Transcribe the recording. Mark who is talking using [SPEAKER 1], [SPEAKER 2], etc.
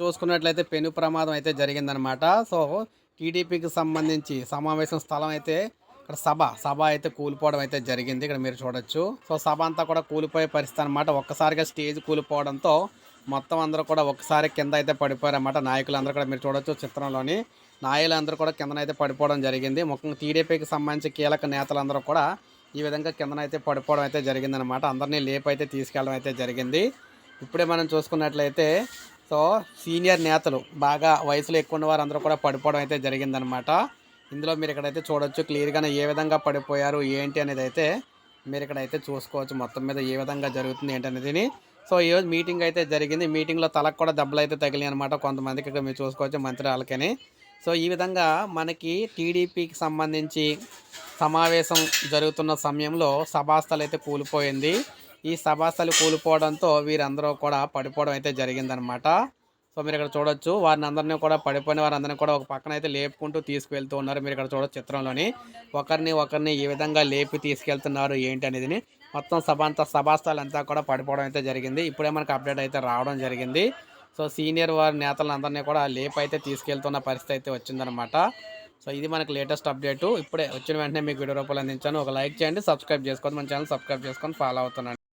[SPEAKER 1] చూసుకున్నట్లయితే పెను ప్రమాదం అయితే జరిగిందనమాట సో టీడీపీకి సంబంధించి సమావేశం స్థలం అయితే ఇక్కడ సభ సభ అయితే కూలిపోవడం అయితే జరిగింది. ఇక్కడ మీరు చూడొచ్చు. సో సభ అంతా కూడా కూలిపోయే పరిస్థితి అనమాట ఒక్కసారిగా స్టేజ్ కూలిపోవడంతో మొత్తం అందరూ కూడా ఒక్కసారి కింద అయితే పడిపోయారన్నమాట. నాయకులందరూ కూడా మీరు చూడొచ్చు చిత్రంలోని. నాయకులందరూ కూడా కిందనైతే పడిపోవడం జరిగింది. ముఖ్యంగా టీడీపీకి సంబంధించి కీలక నేతలందరూ కూడా ఈ విధంగా కిందనైతే పడిపోవడం అయితే జరిగిందనమాట అందరినీ లేపు అయితే తీసుకెళ్ళడం అయితే జరిగింది. ఇప్పుడే మనం చూసుకున్నట్లయితే సో సీనియర్ నేతలు బాగా వయసులో ఎక్కువ ఉన్న వారందరూ కూడా పడిపోవడం అయితే జరిగిందనమాట. ఇందులో మీరు ఇక్కడైతే చూడొచ్చు క్లియర్గానే ఏ విధంగా పడిపోయారు ఏంటి అనేది అయితే మీరు ఇక్కడైతే చూసుకోవచ్చు. మొత్తం మీద ఏ విధంగా జరుగుతుంది ఏంటి అనేది సో ఈరోజు మీటింగ్ అయితే జరిగింది. మీటింగ్లో తలకు కూడా దెబ్బలు అయితే తగిలి అనమాట కొంతమందికి ఇక్కడ మీరు చూసుకోవచ్చు మంత్రి వాళ్ళకని సో ఈ విధంగా మనకి టీడీపీకి సంబంధించి సమావేశం జరుగుతున్న సమయంలో సభాస్థలు అయితే కూలిపోయింది. ఈ సభాస్థలు కూలిపోవడంతో వీరందరూ కూడా పడిపోవడం అయితే జరిగిందనమాట సో మీరు ఇక్కడ చూడొచ్చు. వారిని అందరినీ కూడా పడిపోయిన వారందరినీ కూడా ఒక పక్కన అయితే లేపుకుంటూ తీసుకువెళ్తూ ఉన్నారు. మీరు ఇక్కడ చూడొచ్చు చిత్రంలోని. ఒకరిని ఒకరిని ఏ విధంగా లేపి తీసుకెళ్తున్నారు ఏంటి అనేది మొత్తం సభ అంతా సభాస్థలంతా కూడా పడిపోవడం అయితే జరిగింది. ఇప్పుడే మనకు అప్డేట్ అయితే రావడం జరిగింది. సో సీనియర్ వారి నేతలందరినీ కూడా లేపు అయితే తీసుకెళ్తున్న పరిస్థితి అయితే వచ్చిందనమాట సో ఇది మనకు లేటెస్ట్ అప్డేటు. ఇప్పుడే వచ్చిన వెంటనే మీకు వీడియో రూపాయలు అందించాను. ఒక లైక్ చేయండి సబ్స్క్రైబ్ చేసుకోండి మన ఛానల్ సబ్స్క్రైబ్ చేసుకొని ఫాలో అవుతున్నాను.